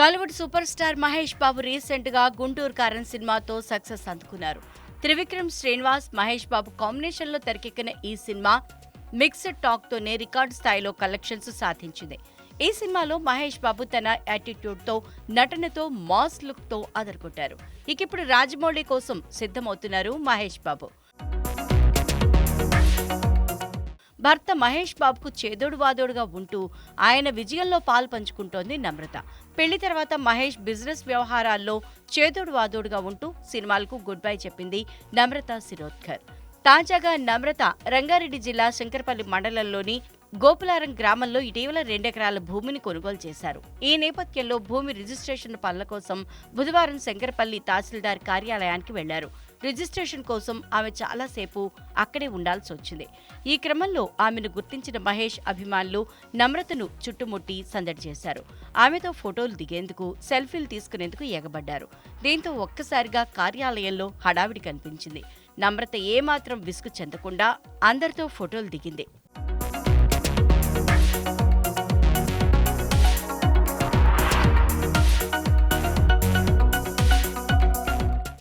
Tollywood super star Mahesh Babu రీసెంట్గా గుంటూరు కారన్ సినిమాతో success అందుకున్నారు. త్రివిక్రమ్ శ్రీనివాస్ మహేష్ బాబు కాంబినేషన్లో తెరకెక్కిన ఈ సినిమా మిక్స్డ్ టాక్ తోనే రికార్డ్ స్థాయిలో కలెక్షన్స్ సాధించింది. ఈ సినిమాలో మహేష్ బాబు తన యాటిట్యూడ్తో నటనతో మాస్ లుక్తో అదరగొట్టారు. ఇక ఇప్పుడు రాజమౌళి కోసం సిద్ధమవుతున్నారు మహేష్ బాబు. భర్త మహేష్ బాబుకు చేదోడు వాదోడుగా ఉంటూ ఆయన విజయంలో పాలు పంచుకుంటోంది నమ్రత. పెళ్ళి తర్వాత మహేష్ బిజినెస్ వ్యవహారాల్లో చేదోడు వాదోడుగా ఉంటూ సినిమాలకు గుడ్ బై చెప్పింది నమ్రత శిరోద్కర్. తాజాగా నమ్రత రంగారెడ్డి జిల్లా శంకరపల్లి మండలంలోని గోపులారం గ్రామంలో ఇటీవల రెండెకరాల భూమిని కొనుగోలు చేశారు. ఈ నేపథ్యంలో భూమి రిజిస్ట్రేషన్ పనుల కోసం బుధవారం శంకరపల్లి తహసీల్దార్ కార్యాలయానికి వెళ్ళారు. రిజిస్ట్రేషన్ కోసం ఆమె చాలాసేపు అక్కడే ఉండాల్సి వచ్చింది. ఈ క్రమంలో ఆమెను గుర్తించిన మహేష్ అభిమానులు నమ్రతను చుట్టుముట్టి సందడి చేశారు. ఆమెతో ఫోటోలు దిగేందుకు సెల్ఫీలు తీసుకునేందుకు ఎగబడ్డారు. దీంతో ఒక్కసారిగా కార్యాలయంలో హడావిడి కనిపించింది. నమ్రత ఏమాత్రం విసుగు చెందకుండా అందరితో ఫోటోలు దిగింది.